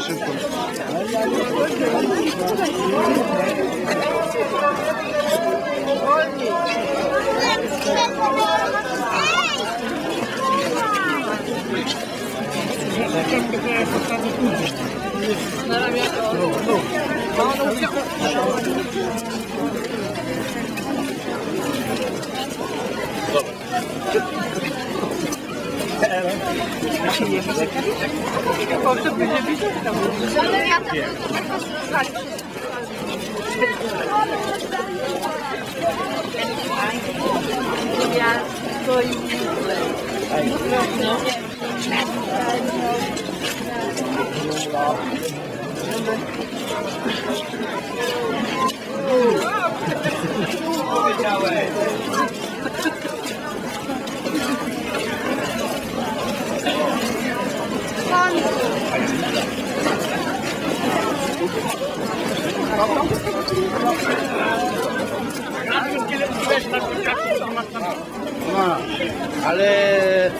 шашечку. Thank you. এটা কত BJP Oh, ale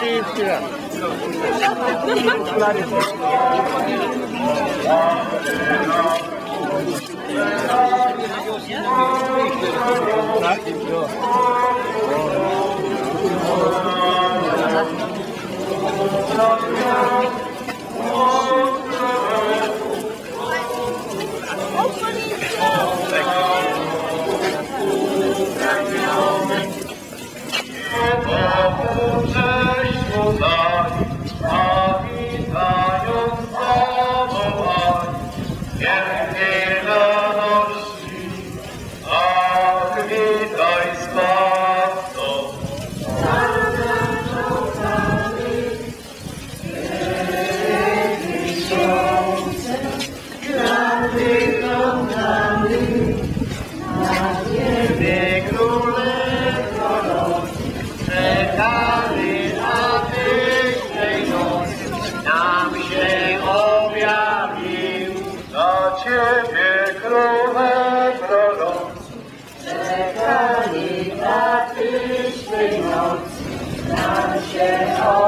czy jeszcze raz? Tak? Czekali na tydzień noc, nam się objawił.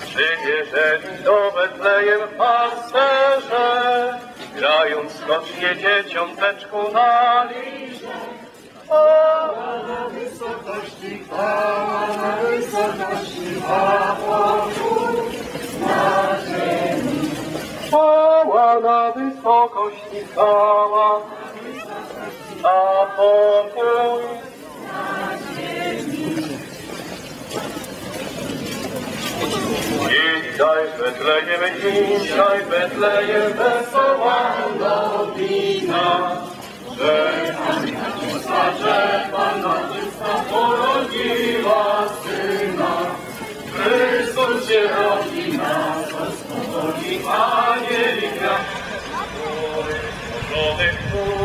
Przybierzeli do Betlejem pasterze, grając skocznie dzieciąteczku na liście. Chwała na wysokości, chwała na wysokości, a na ziemi. Chwała na wysokości, chwała, a pokój Dzisiaj Betlejem, dzisiaj Betlejem wesoła nowina, Amen.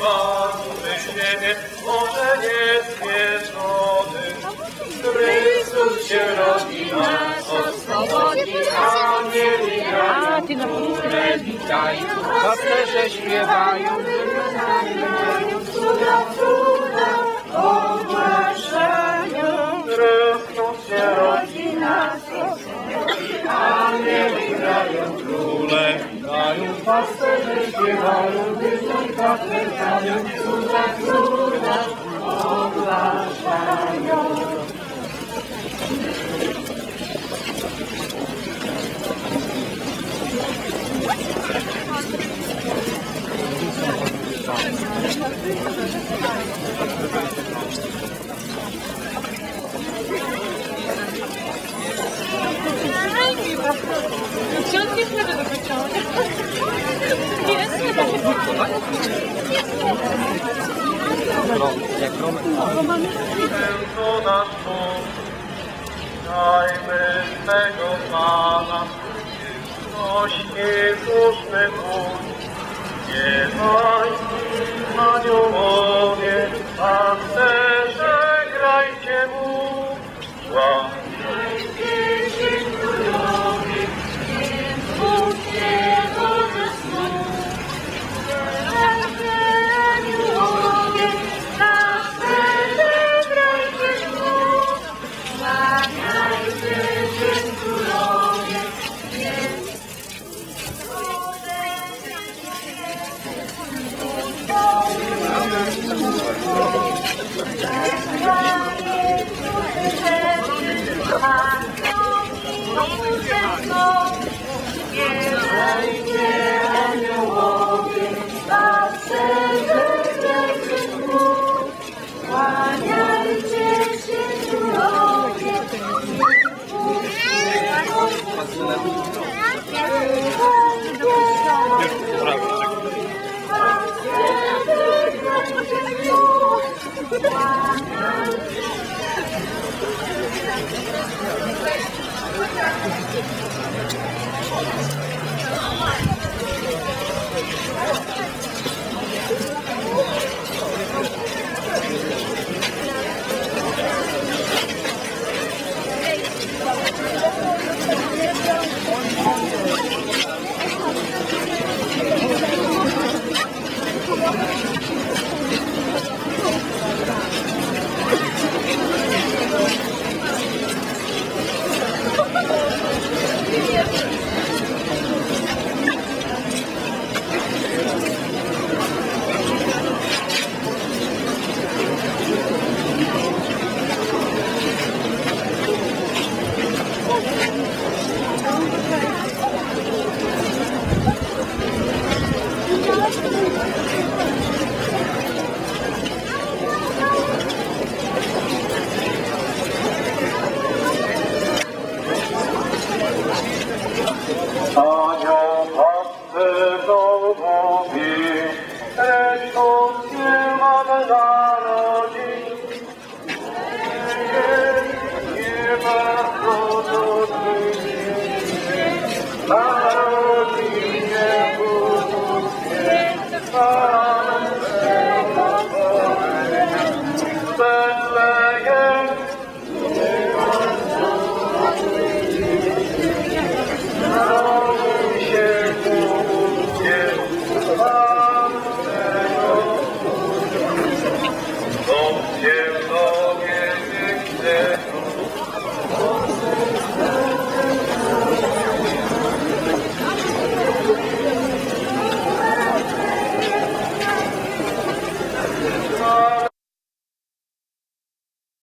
Panny Święty, Boże nieskończony, Chrystus się rodzi nas od swobodni, anieli grają, Które witają, pasterze śpiewają, Wyglądają, cuda, cuda ogłaszają, Chrystus się rodzi nas od pasterze śpiewają, Thank you. Się Święto nasz Bóg, dajmy tego Pana, nośnie słuszny Bóg, Niechaj aniołowie, pancerze, grajcie Mu, Hãy subscribe cho kênh Ghiền Mì Gõ những video hấp dẫn